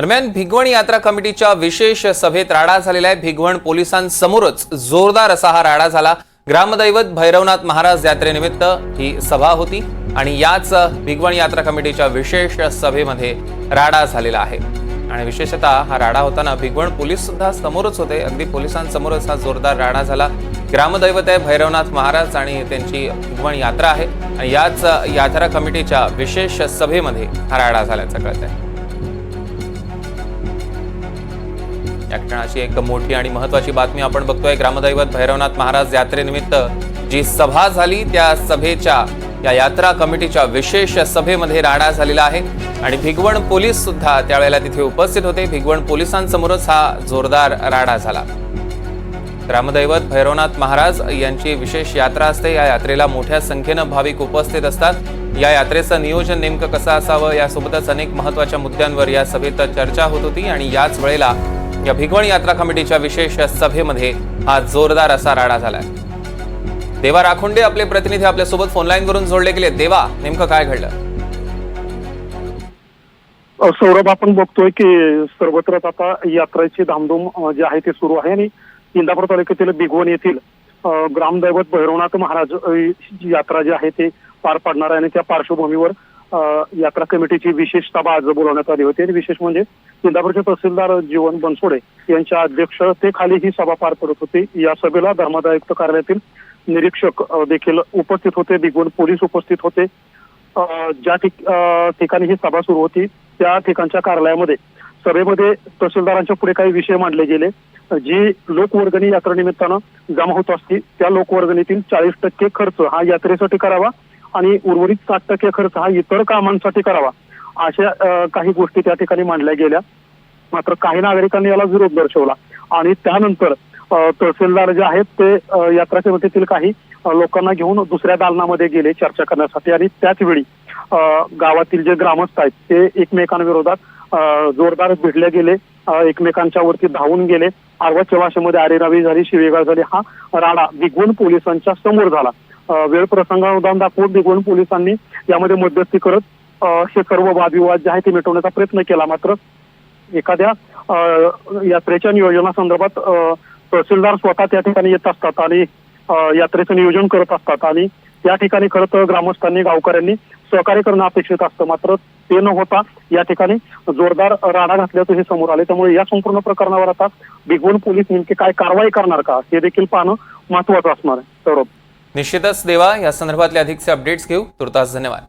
दरम्यान भिगवण यात्रा कमिटीच्या विशेष सभेत राडा झालेला आहे. भिगवण पोलिसांसमोरच जोरदार असा हा राडा झाला. ग्रामदैवत भैरवनाथ महाराज यात्रेनिमित्त ही सभा होती आणि याच भिगवण यात्रा कमिटीच्या विशेष सभेमध्ये राडा झालेला आहे. आणि विशेषतः हा राडा होताना भिगवण पोलीस सुद्धा समोरच होते. अगदी पोलिसांसमोरच हा जोरदार राडा झाला. ग्रामदैवत आहे भैरवनाथ महाराज आणि त्यांची भिगवण यात्रा आहे. आणि याच यात्रा कमिटीच्या विशेष सभेमध्ये हा राडा झाल्याचं कळत आहे या क्षणाची एक मोठी आणि महत्वाची बातमी आपण बघतोय. ग्रामदैवत भैरवनाथ महाराज यात्रेनिमित्त जी सभा झाली त्या सभेच्या या यात्रा कमिटीच्या विशेष सभेमध्ये राडा झालेला आहे. आणि भिगवण पोलीस सुद्धा त्यावेळेला तिथे उपस्थित होते. भिगवण पोलिसांसमोरच हा जोरदार राडा झाला. ग्रामदैवत भैरवनाथ महाराज यांची विशेष यात्रा असते. या यात्रेला मोठ्या संख्येनं भाविक उपस्थित असतात. या यात्रेचं नियोजन नेमकं कसं असावं? यासोबतच अनेक महत्त्वाच्या मुद्द्यांवर या सभेत चर्चा होत होती. आणि याच वेळेला या भिगवण यात्रा कमिटीच्या विशेष सभेमध्ये हा जोरदार असा राडा झालाय. देवा राखोंडे आपले प्रतिनिधी आपल्यासोबत फोनलाईनवरून जोडले गेले. देवा नेमकं काय घडलं? सौरभ आपण बघतोय की सर्वत्रच आता यात्रेची धामधूम जे जी आहे ती सुरू आहे आणि इंदापूर तालुक्यातील बिगवण येथील ग्रामदैवत भैरवनाथ महाराज जी यात्रा जी आहे ती पार पाडणार आहे आणि त्या पार्श्वभूमीवर यात्रा कमिटीची विशेष सभा आज बोलवण्यात आली होती आणि विशेष म्हणजे इंदापूरचे तहसीलदार जीवन बनसोडे यांच्या अध्यक्षतेखाली ही सभा पार पडत होती. या सभेला धर्मादायुक्त कार्यालयातील निरीक्षक देखील उपस्थित होते. बिगवण पोलीस उपस्थित होते. ज्या ठिकाणी ही सभा सुरू होती त्या ठिकाणच्या कार्यालयामध्ये सभेमध्ये तहसीलदारांच्या पुढे काही विषय मांडले गेले. जी लोकवर्गणी यात्रेनिमित्तानं जमा होत असती त्या लोकवर्गणीतील चाळीस टक्के खर्च हा यात्रेसाठी करावा आणि उर्वरित सात टक्के खर्च हा इतर कामांसाठी करावा अशा काही गोष्टी त्या ठिकाणी मांडल्या गेल्या. मात्र काही नागरिकांनी याला विरोध दर्शवला आणि त्यानंतर तहसीलदार जे आहेत ते यात्रा समितीतील काही लोकांना घेऊन दुसऱ्या दालनामध्ये गेले चर्चा करण्यासाठी. आणि त्याच वेळी गावातील जे ग्रामस्थ आहेत ते एकमेकांविरोधात जोरदार भिडले गेले. एकमेकांच्या वरती धावून गेले. आरवाच्या भाषेमध्ये आरेरावी झाली शिवेगाळ झाली. हा राडा बिगवण पोलिसांच्या समोर झाला. वेळ प्रसंगानुदान दाखवून बिगवण पोलिसांनी यामध्ये मध्यस्थी करत हे सर्व वादविवाद जे आहे ते मिटवण्याचा प्रयत्न केला. मात्र एखाद्या यात्रेच्या नियोजनासंदर्भात संदर्भात तहसीलदार स्वतः त्या ठिकाणी येत असतात आणि यात्रेचं नियोजन करत असतात आणि या ठिकाणी खरं तर ग्रामस्थांनी गावकऱ्यांनी सहकार्य करणं अपेक्षित असतं. मात्र ते न होता या ठिकाणी जोरदार राडा घातल्याचं हे समोर आले त्यामुळे या संपूर्ण प्रकरणावर आता बिगवण पोलीस नेमके काय कारवाई करणार का हे देखील पाहणं महत्वाचं असणार आहे. सौरभ. निश्चितच देवा या संदर्भातले अधिकचे अपडेट्स घेऊ. तुर्तास धन्यवाद.